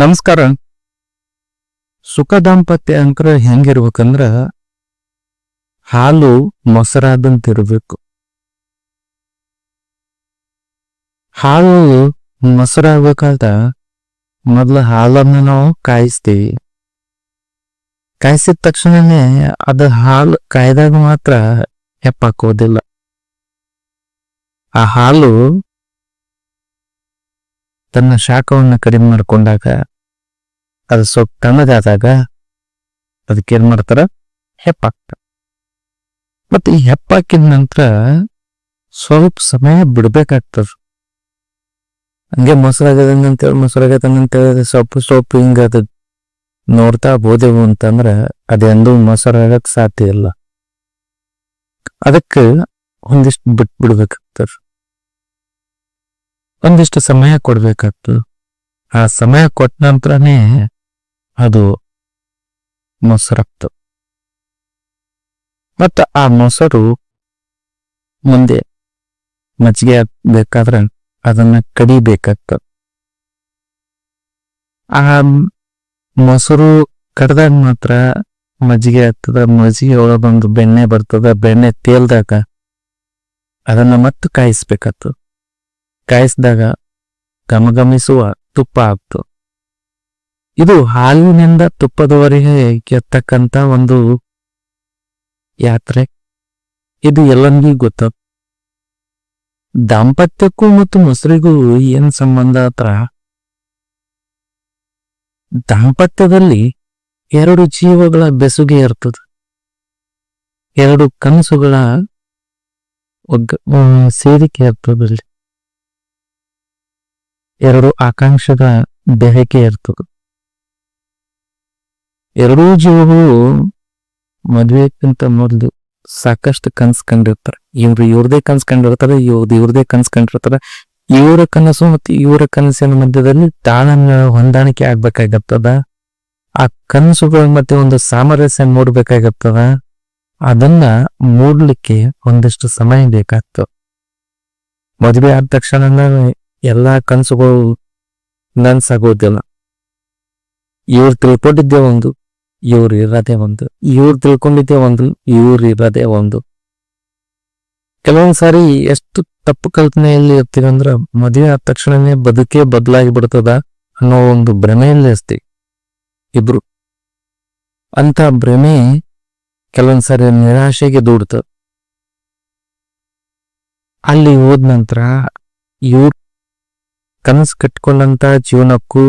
ನಮಸ್ಕಾರ. ಸುಖ ದಾಂಪತ್ಯ ಅಂಕರ ಹೆಂಗಿರ್ಬೇಕಂದ್ರ ಹಾಲು ಮೊಸರಾದಂತ ಇರಬೇಕು ಹಾಲು ಮೊಸರಾಗಬೇಕಾದ ಮೊದಲು ಹಾಲನ್ನು ನಾವು ಕಾಯಿಸ್ತೀವಿ. ಕಾಯಿಸಿದ ತಕ್ಷಣನೇ ಅದು ಹಾಲು ಕಾಯ್ದಾಗ ಮಾತ್ರ ಹೆಪ್ಪಾಕೋದಿಲ್ಲ ಆ ಹಾಲು ತನ್ನ ಶಾಖವನ್ನು ಕಡಿಮೆ ಮಾಡ್ಕೊಂಡಾಗ ಅದು ಸ್ವಲ್ಪ ಅದಕ್ಕೆ ಏನು ಮಾಡ್ತಾರ? ಹೆಪ್ಪಾಕ್ತ ಮತ್ತೆ ಈ ಹೆಪ್ಪಾಕಿದ ನಂತರ ಸ್ವಲ್ಪ ಸಮಯ ಬಿಡ್ಬೇಕಾಗ್ತದ. ಹಂಗೆ ಮೊಸರಾಗದಂತೇಳಿ ಅಂತೇಳಿ ಸ್ವಲ್ಪ ಸ್ವಲ್ಪ ಹಿಂಗ ಅದು ನೋಡ್ತಾ ಬೋದೆವು ಅಂತಂದ್ರೆ ಅದೆಂದೂ ಮೊಸರಾಗಕ್ಕೆ ಸಾಧ್ಯ ಇಲ್ಲ. ಅದಕ್ಕೆ ಒಂದಿಷ್ಟು ಬಿಟ್ ಬಿಡ್ಬೇಕಾಗ್ತದ. ಒಂದಿಷ್ಟು ಸಮಯ ಕೊಡ್ಬೇಕಾಗ್ತದೆ ಆ ಸಮಯ ಕೊಟ್ಟ ನಂತರನೇ ಅದು ಮೊಸರಾಗ್ತದೆ ಮತ್ತ ಆ ಮೊಸರು ಮುಂದೆ ಮಜ್ಜಿಗೆ ಬೇಕಾದ್ರೆ ಅದನ್ನ ಕಡಿಬೇಕಾಗ್ತದೆ ಆ ಮೊಸರು ಕಡ್ದಾಗ ಮಾತ್ರ ಮಜ್ಜಿಗೆ ಆಗ್ತದ, ಮಜ್ಜಿಗೆ ಒಳಗೊಂದು ಬೆಣ್ಣೆ ಬರ್ತದ, ಬೆಣ್ಣೆ ತೇಲ್ದಾಗ ಅದನ್ನ ಮತ್ತೆ ಕಾಯಿಸ್ಬೇಕಾಗ್ತದೆ ಕಾಯಿಸಿದಾಗ ಗಮಗಮಿಸುವ ತುಪ್ಪ ಆಗ್ತು. ಇದು ಹಾಲಿನಿಂದ ತುಪ್ಪದವರೆಗೆ ಕೆತ್ತಕ್ಕಂಥ ಒಂದು ಯಾತ್ರೆ. ಇದು ಎಲ್ಲನಿಗೆ ಗೊತ್ತ. ದಾಂಪತ್ಯಕ್ಕೂ ಮತ್ತು ಮೊಸರಿಗೂ ಏನ್ ಸಂಬಂಧ ಹತ್ರ? ದಾಂಪತ್ಯದಲ್ಲಿ ಎರಡು ಜೀವಗಳ ಬೆಸುಗೆ ಇರ್ತದೆ. ಎರಡು ಕನಸುಗಳ ಒಗ್ಗ ಸೇರಿಕೆ ಇರ್ತದಲ್ಲಿ ಎರಡು ಆಕಾಂಕ್ಷದ ಬೆಹಕೆ ಇರ್ತದ. ಎರಡೂ ಜೀವಗಳು ಮದುವೆಕ್ಕಿಂತ ಮೊದಲು ಸಾಕಷ್ಟು ಕನ್ಸ್ ಕಂಡಿರ್ತಾರೆ. ಇವ್ರು ಇವ್ರದೇ ಕನ್ಸ್ ಕಂಡಿರ್ತಾರೆ ಇವ್ರದ್ದು ಇವ್ರದೇ ಕನ್ಸ್ ಕಂಡಿರ್ತಾರೆ. ಇವರ ಕನಸು ಮತ್ತು ಇವರ ಕನಸಿನ ಮಧ್ಯದಲ್ಲಿ ತಾಳನ ಹೊಂದಾಣಿಕೆ ಆಗ್ಬೇಕಾಗತ್ತದ. ಆ ಕನಸುಗಳ ಮತ್ತೆ ಒಂದು ಸಾಮರಸ್ಯ ಮೂಡ್ಬೇಕಾಗತ್ತದ. ಅದನ್ನ ಮೂಡ್ಲಿಕ್ಕೆ ಒಂದಿಷ್ಟು ಸಮಯ ಬೇಕಾಗ್ತದೆ. ಮದುವೆ ಆದ ತಕ್ಷಣ ಎಲ್ಲಾ ಕನಸುಗಳು ನನ್ಸಾಗೋದಿಲ್ಲ ಇವ್ರು ತಿಳ್ಕೊಂಡಿದ್ದೆ ಒಂದು, ಇವ್ರು ಇರೋದೇ ಒಂದು. ಇವ್ರು ತಿಳ್ಕೊಂಡಿದ್ದೆ ಒಂದು, ಇವ್ರು ಇರೋದೇ ಒಂದು. ಕೆಲವೊಂದ್ ಸಾರಿ ಎಷ್ಟು ತಪ್ಪು ಕಲ್ಪನೆಯಲ್ಲಿ ಇರ್ತೀವಿ ಅಂದ್ರ ಮದುವೆ ಆದ ತಕ್ಷಣನೇ ಬದುಕೇ ಬದಲಾಗಿ ಬಿಡ್ತದ ಅನ್ನೋ ಒಂದು ಭ್ರಮೆಯಲ್ಲಿ ಇರ್ತೀವಿ ಇಬ್ರು. ಅಂತ ಭ್ರಮೆ ಕೆಲವೊಂದ್ ಸಾರಿ ನಿರಾಶೆಗೆ ದೂಡ್ತ ಅಲ್ಲಿ ಹೋದ ನಂತರ ಇವ್ರ ಕನಸು ಕಟ್ಕೊಂಡಂತ ಜೀವನಕ್ಕೂ,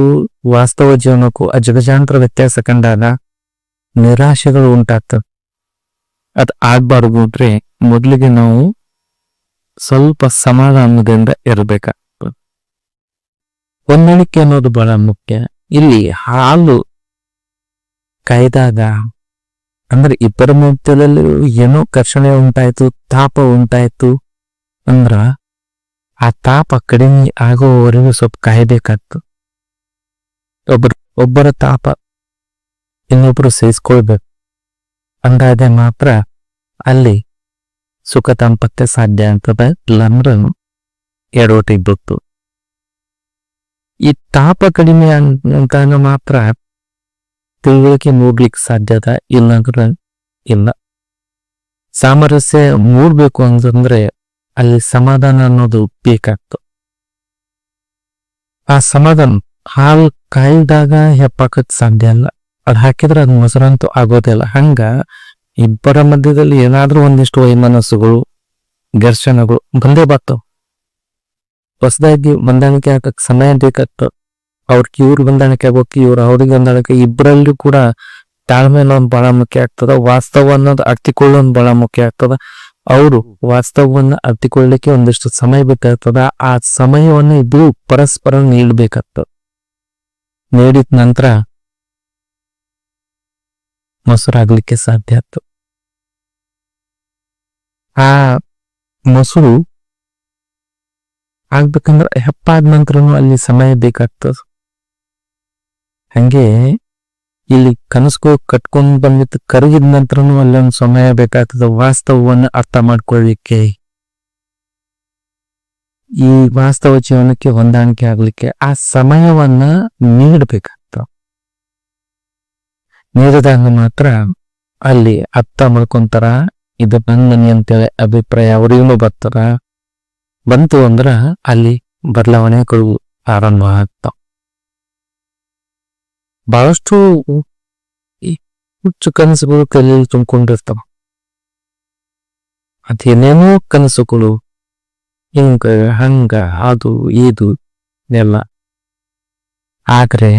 ವಾಸ್ತವ ಜೀವನಕ್ಕೂ ಅಜಗಜಾಂತರ ವ್ಯತ್ಯಾಸ ಕಂಡಾಗ ನಿರಾಶೆಗಳು ಉಂಟಾಗ್ತವೆ. ಅದ್ ಆಗ್ಬಾರ್ದು ಮೊದಲಿಗೆ ನಾವು ಸ್ವಲ್ಪ ಸಮಾಧಾನದಿಂದ ಇರಬೇಕಾಗ್ತದೆ ಹೊಂದಾಣಿಕೆ ಅನ್ನೋದು ಬಹಳ ಮುಖ್ಯ. ಇಲ್ಲಿ ಹಾಲು ಕಾಯ್ದಾಗ ಅಂದ್ರೆ ಇಬ್ಬರ ಮಧ್ಯದಲ್ಲಿ ಏನೋ ಘರ್ಷಣೆ ಉಂಟಾಯ್ತು, ತಾಪ ಉಂಟಾಯ್ತು ಅಂದ್ರ ಆ ತಾಪ ಕಡಿಮೆ ಆಗೋವರೆಗೂ ಸ್ವಲ್ಪ ಕಾಯ್ಬೇಕಾಗ್ತು ಒಬ್ಬರು, ಒಬ್ಬರ ತಾಪ ಇನ್ನೊಬ್ರು ಸಹಿಸ್ಕೊಳ್ಬೇಕು ಅಂದಾದ ಮಾತ್ರ ಅಲ್ಲಿ ಸುಖ ದಾಂಪತ್ಯ ಸಾಧ್ಯ ಅಂತದ ಇಲ್ಲಾಂದ್ರ ಎಡವಟ್ಟಿಗೆ ಬಿತ್ತು ಈ ತಾಪ ಕಡಿಮೆ ಅಂತಾಗ ಮಾತ್ರ ತಿಳುವಳಿಕೆ ಮೂಡ್ಲಿಕ್ಕೆ ಸಾಧ್ಯದ ಇಲ್ಲಾಂದ್ರ ಇಲ್ಲ. ಸಾಮರಸ್ಯ ಮೂಡ್ಬೇಕು ಅಂತಂದ್ರೆ ಅಲ್ಲಿ ಸಮಾಧಾನ ಅನ್ನೋದು ಬೇಕಾಗ್ತು. ಆ ಸಮಾಧಾನ ಹಾಲು ಕಾಯ್ದಾಗ ಹೆಪ್ಪಾಕಕ್ ಸಾಧ್ಯ ಅಲ್ಲ ಅದು ಹಾಕಿದ್ರೆ ಅದು ಮೊಸರಂತೂ ಆಗೋದಿಲ್ಲ ಹಂಗ ಇಬ್ಬರ ಮಧ್ಯದಲ್ಲಿ ಏನಾದ್ರೂ ಒಂದಿಷ್ಟು ವೈಮನಸ್ಸುಗಳು, ಘರ್ಷಣೆಗಳು ಬಂದೇ ಬರ್ತಾವ. ಹೊಸದಾಗಿ ಹೊಂದಾಣಿಕೆ ಹಾಕಕ್ ಸಮಯ ಬೇಕಾಗ್ತದೆ ಅವ್ರಿಗೆ ಇವ್ರು ಹೊಂದಾಣಿಕೆ ಆಗ್ಬೇಕು ಇವ್ರು ಅವ್ರಿಗೆ ಹೊಂದಾಣಿಕೆ ಇಬ್ಬರಲ್ಲೂ ಕೂಡ ತಾಳ್ಮೆ ಅನ್ನೋದು ಬಹಳ ಮುಖ್ಯ ಆಗ್ತದ. ವಾಸ್ತವ ಅನ್ನೋದು ಅರ್ತಿಕೊಳ್ಳೋದು ಬಹಳ ಮುಖ್ಯ ಆಗ್ತದ. ಅವರು ವಾಸ್ತವವನ್ನ ಅರ್ತಿಕೊಳ್ಳಲಿಕ್ಕೆ ಒಂದಷ್ಟು ಸಮಯ ಬೇಕಾಗ್ತದ. ಆ ಸಮಯವನ್ನು ಇಬ್ರು ಪರಸ್ಪರ ನೀಡಬೇಕಾಗ್ತದ. ನೀಡಿದ ನಂತರ ಮೊಸರಾಗ್ಲಿಕ್ಕೆ ಸಾಧ್ಯ ಆಯ್ತು ಆ ಮೊಸರು ಆಗ್ಬೇಕಂದ್ರೆ ಹೆಪ್ಪಾದ ನಂತರನು ಅಲ್ಲಿ ಸಮಯ ಬೇಕಾಗ್ತದ. ಹಂಗೆ ಇಲ್ಲಿ ಕನಸ್ಗೂ ಕಟ್ಕೊಂಡ್ ಬಂದಿತ್ತು ಕರಗಿದ ನಂತರನು ಅಲ್ಲೊಂದು ಸಮಯ ಬೇಕಾಗ್ತದ. ವಾಸ್ತವವನ್ನು ಅರ್ಥ ಮಾಡ್ಕೊಳ್ಳಿಕ್ಕೆ. ಈ ವಾಸ್ತವ ಜೀವನಕ್ಕೆ ಹೊಂದಾಣಿಕೆ ಆಗ್ಲಿಕ್ಕೆ ಆ ಸಮಯವನ್ನ ನೀಡಬೇಕಾಗ್ತಾವ ನೀಡಿದಾಗ ಮಾತ್ರ ಅಲ್ಲಿ ಅರ್ಥ ಮಾಡ್ಕೊಂತಾರ. ಇದು ನಂದನಿ ಮನೆ ಅಂತೇಳಿ ಅಭಿಪ್ರಾಯ. ಅವ್ರಿಗೂ ಬರ್ತಾರ. ಬಂತು ಅಂದ್ರ ಅಲ್ಲಿ ಬದಲಾವಣೆ ಬದಲಾವಣೆಗಳು ಆರಂಭ ಆಗ್ತಾವ. ಬಹಳಷ್ಟು ಹುಚ್ಚು ಕನಸುಗಳು ತಲೆಯಲ್ಲಿ ತುಂಬಿಕೊಂಡಿರ್ತಾವ. ಅದೇನೇನೋ ಕನಸುಗಳು, ಹಿಂಗ, ಹಂಗ, ಅದು, ಇದು ಎಲ್ಲ ಆದ್ರೆ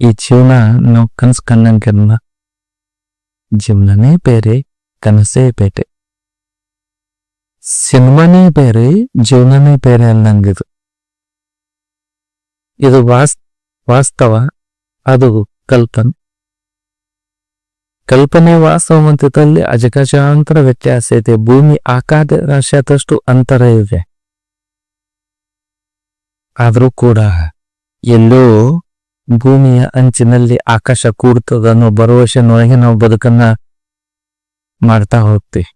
ಈ ಜೀವನ ನಾವು ಕನಸು ಕಂಡಂಗೆಲ್ಲ ಜೀವನನೇ ಬೇರೆ, ಕನಸೇ ಬೇರೆ. ಸಿನಿಮಾನೇ ಬೇರೆ, ಜೀವನನೇ ಬೇರೆ ಅನ್ನಂಗಿದು. ಇದು ವಾಸ್, ವಾಸ್ತವ. ಅದು ಕಲ್ಪನೆ. ಕಲ್ಪನೆ ವಾಸ್ತವಂತದಲ್ಲಿ ಅಜಗಜಾಂತರ ವ್ಯತ್ಯಾಸ ಇದೆ. ಭೂಮಿ ಆಕಾಶದಷ್ಟು ಅಂತರ ಇದೆ. ಆದರೂ ಕೂಡ ಎಲ್ಲೋ ಭೂಮಿಯ ಅಂಚಿನಲ್ಲಿ ಆಕಾಶ ಕೂಡ್ತದ ಅನ್ನೋ ಭರವಸೆನೊಳಗೆ ನಾವು ಬದುಕನ್ನ ಮಾಡ್ತಾ ಹೋಗ್ತೀವಿ.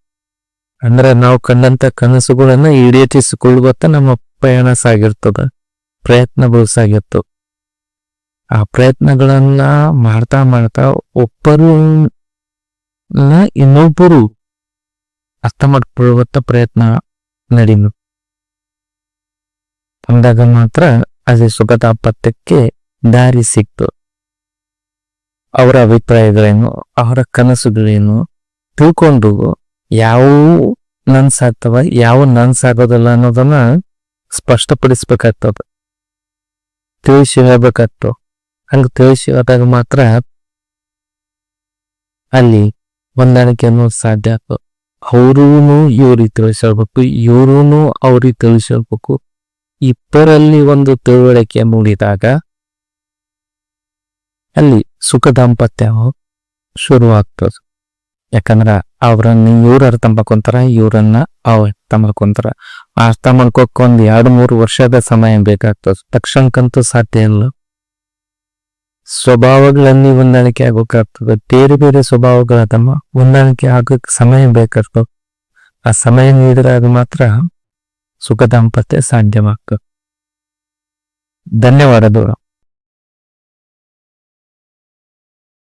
ಅಂದ್ರೆ ನಾವು ಕಂಡಂತ ಕನಸುಗಳನ್ನ ಈಡೇರಿಸಿಕೊಳ್ಳುವತ್ತ ನಮ್ಮ ಪ್ರಯಾಣ ಸಾಗಿರ್ತದ ಪ್ರಯತ್ನ ಸಾಗಿರ್ತವ. ಆ ಪ್ರಯತ್ನಗಳನ್ನ ಮಾಡ್ತಾ ಮಾಡ್ತಾ ಒಬ್ಬರು ಇನ್ನೊಬ್ಬರು ಅರ್ಥ ಮಾಡ್ಕೊಳ್ಳುವತ್ತ ಪ್ರಯತ್ನ ನಡೀನು. ಅಂದಾಗ ಮಾತ್ರ ಅದೇ ಸುಖ ದಾಂಪತ್ಯಕ್ಕೆ ದಾರಿ ಸಿಕ್ತು. ಅವರ ಅಭಿಪ್ರಾಯಗಳೇನು, ಅವರ ಕನಸುಗಳೇನು ತಿಳ್ಕೊಂಡು ಯಾವ ನನ್ಸಾಗ್ತವ, ಯಾವ ನನ್ಸಾಗೋದಿಲ್ಲ ಅನ್ನೋದನ್ನ ಸ್ಪಷ್ಟಪಡಿಸ್ಬೇಕಾಗ್ತದ. ತಿಳಿಸಿ ಹೇಳ್ಬೇಕಾಗ್ತವ ಹಂಗ ತಿಳಿಸಿ ಹೋದಾಗ ಮಾತ್ರ ಅಲ್ಲಿ ಹೊಂದಾಣಿಕೆ ಅನ್ನೋದು ಸಾಧ್ಯ ಆಗ್ತದೆ. ಅವ್ರೂನು ಇವ್ರಿಗೆ ತಿಳಿಸಿ ಹೇಳ್ಬೇಕು ಇವ್ರೂನು ಅವ್ರಿಗೆ ತಿಳಿಸಿ ಹೇಳ್ಬೇಕು ಇಬ್ಬರಲ್ಲಿ ಒಂದು ತಿಳುವಳಿಕೆ ಮೂಡಿದಾಗ ಅಲ್ಲಿ ಸುಖ ದಾಂಪತ್ಯ ಶುರು ಆಗ್ತದೆ ಯಾಕಂದ್ರ ಅವ್ರನ್ನ ಇವ್ರ ಅರ್ಥ ಮಾಡ್ಕೊಂತಾರ, ಇವ್ರನ್ನ ಅವ್ ಅರ್ಥ ಮಾಡ್ಕೊಂತಾರ. ಅರ್ಥ ಮಾಡ್ಕೋಕ್ ಒಂದ್ ಎರಡು ಮೂರು ವರ್ಷದ ಸಮಯ ಬೇಕಾಗ್ತದೆ. ತಕ್ಷಣಕ್ಕಂತೂ ಸಾಧ್ಯ ಇಲ್ಲ. ಸ್ವಭಾವಗಳಲ್ಲಿ ಹೊಂದಾಣಿಕೆ ಆಗೋಕ್ಕಾಗ್ತದೆ ಬೇರೆ ಬೇರೆ ಸ್ವಭಾವಗಳದಮ್ಮ ಹೊಂದಾಣಿಕೆ ಆಗೋಕ್ ಸಮಯ ಬೇಕಾಗ್ತದೆ. ಆ ಸಮಯ ನೀಡಿದಾಗ ಮಾತ್ರ ಸುಖ ದಾಂಪತ್ಯ ಸಾಧ್ಯವಾಗ್ತದೆ. ಧನ್ಯವಾದಗಳು